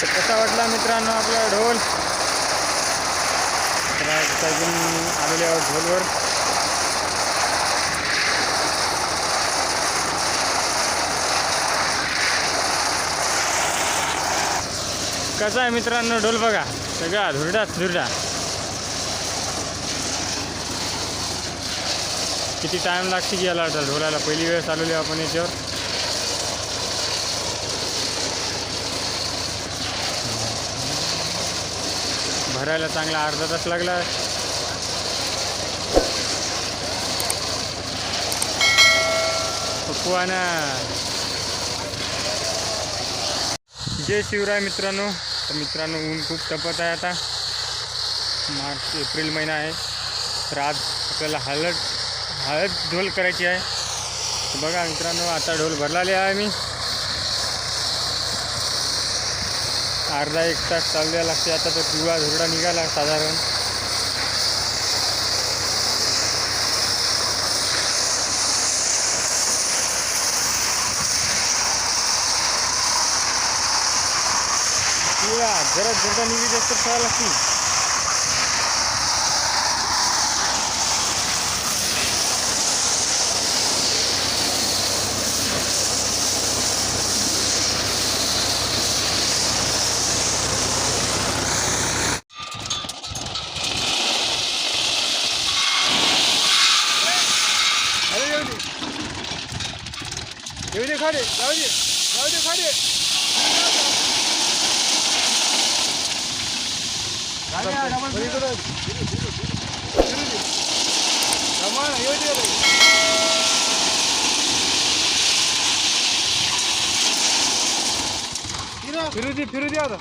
तर कसा वाटला मित्रांनो आपला ढोल? अजून आलेले आहोत ढोलवर. कसा आहे मित्रांनो ढोल बघा? सगळा धुरडाच धुरडा. किती टाईम लागते की याला ढोलायला? ढोलाला पहिली वेळेस आलेली आपण याच्यावर. भरायला चांगला अर्धा तास लागला. पप्पूआना जय शिवराय मित्रांनो. तर मित्रांनो ऊन खूप तपत आहे आता. मार्च एप्रिल महिना आहे. तर आज आपल्याला हळद हळद ढोल करायची आहे. बघा मित्रांनो आता ढोल भरलेले आहे मी अर्धा एक तास चालू लागते. आता तर पिवळा धुरडा निघाला साधारण. पिवळा जरा धुरडा निघी जास्त ठेवायला लागते येऊ दे खाडे जाऊ दे जाऊ दे खाडे फिरू दे फिरू दे आता